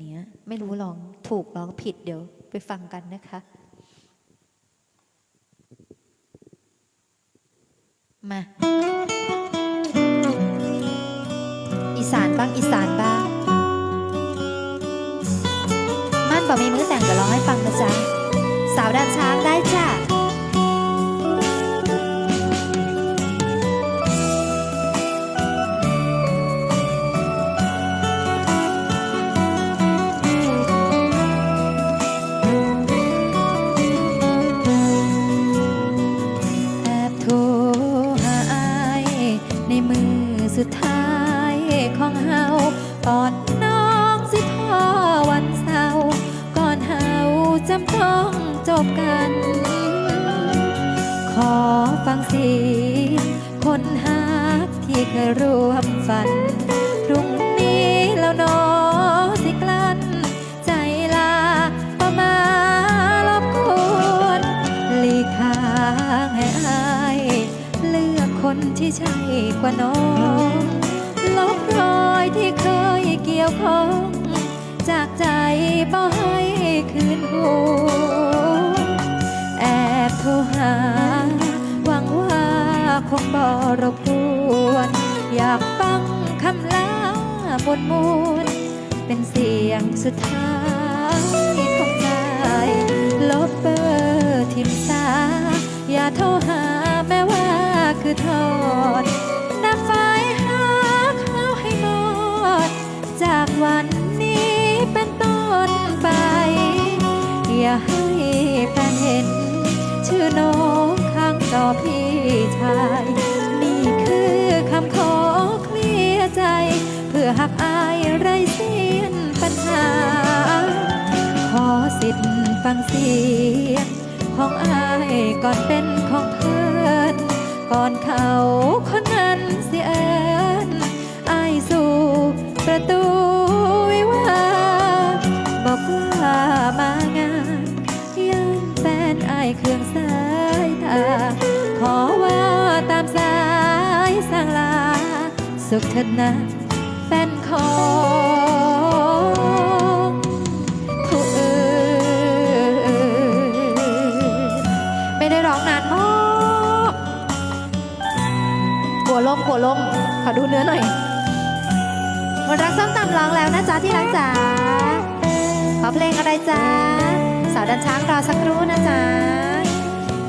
เนี้ยไม่รู้ร้องถูกร้องผิดเดี๋ยวไปฟังกันนะคะ มา อีสานบ้างอีสานบ้าง มั่นบอกมีมือแต่งเดี๋ยวร้องให้ฟังนะจ๊ะ สาวดันช้างได้จ้ะ ในมือสุดท้ายของเฮากอนน้องสิพ่อวันเศร้าก่อนเฮาจำต้องจบกัน ขอฟังเสียงคนฮักที่เคยร่วมฝัน ที่ใช่กว่าน้องลบรอยที่เคยเกี่ยวข้อง จากใจบ่ให้คืนหูแอบโทรหา หวังว่าคงบ่รบกวนอยากฟังคำลาบนมูลเป็นเสียงสุดท้ายของใจลบเบอร์ทิมสาอย่าโทรหา ทอดนับไฟหาเขาวให้หมด จากวันนี้เป็นต้นไป อย่าให้แฟนเห็น ชื่อน้องข้างจอพี่ชาย นี่คือคำขอเคลียร์ใจ เพื่อหักอายไรเสียนปัญหา ขอสิทธิ์ฟังเสียงของอายก่อนเป็นของเพื่อ ตามสายสังลา สุขเถิดนะแฟนของผู้อื่นไม่ได้ร้องนานมากขัวลมขัวลมขอดูเนื้อหน่อยมนรักส้มตำร้องแล้วนะจ๊ะที่รักจ๋าขอเพลงอะไรจ๊ะสาวดันช้างรอสักครู่นะจ๊ะ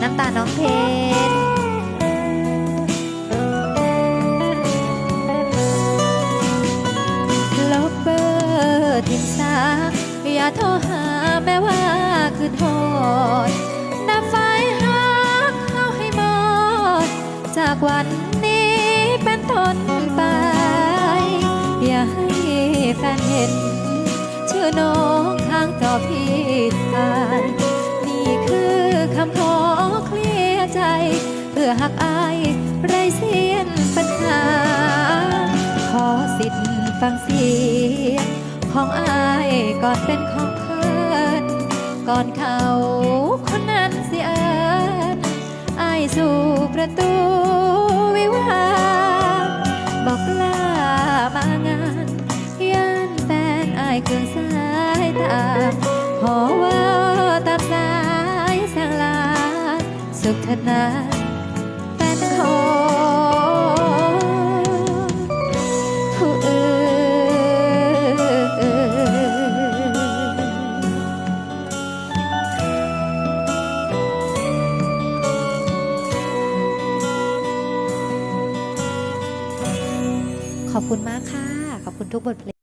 น้ำตาน้องเพชร คือโทษนับไฟหาเข้าให้หมด จากวันนี้เป็นต้นไป อย่าให้แฟนเห็น ชื่อน้องข้างจอพี่ชายนี่คือคำขอเคลียร์ใจ เพื่อหักอายไรเสียนปัญหา ขอสิทธิ์ฟังเสียงของอายก่อนเป็นของ ก่อนเขาคนนั้นเสียเอินอายสู่ประตูวิวาบอกลามางานย่านแฟนอายเครื่องสายตาขอว่าตามสายสั่งลาสุขเถิดนา ขอบคุณมากค่ะ ขอบคุณทุกบทเพลง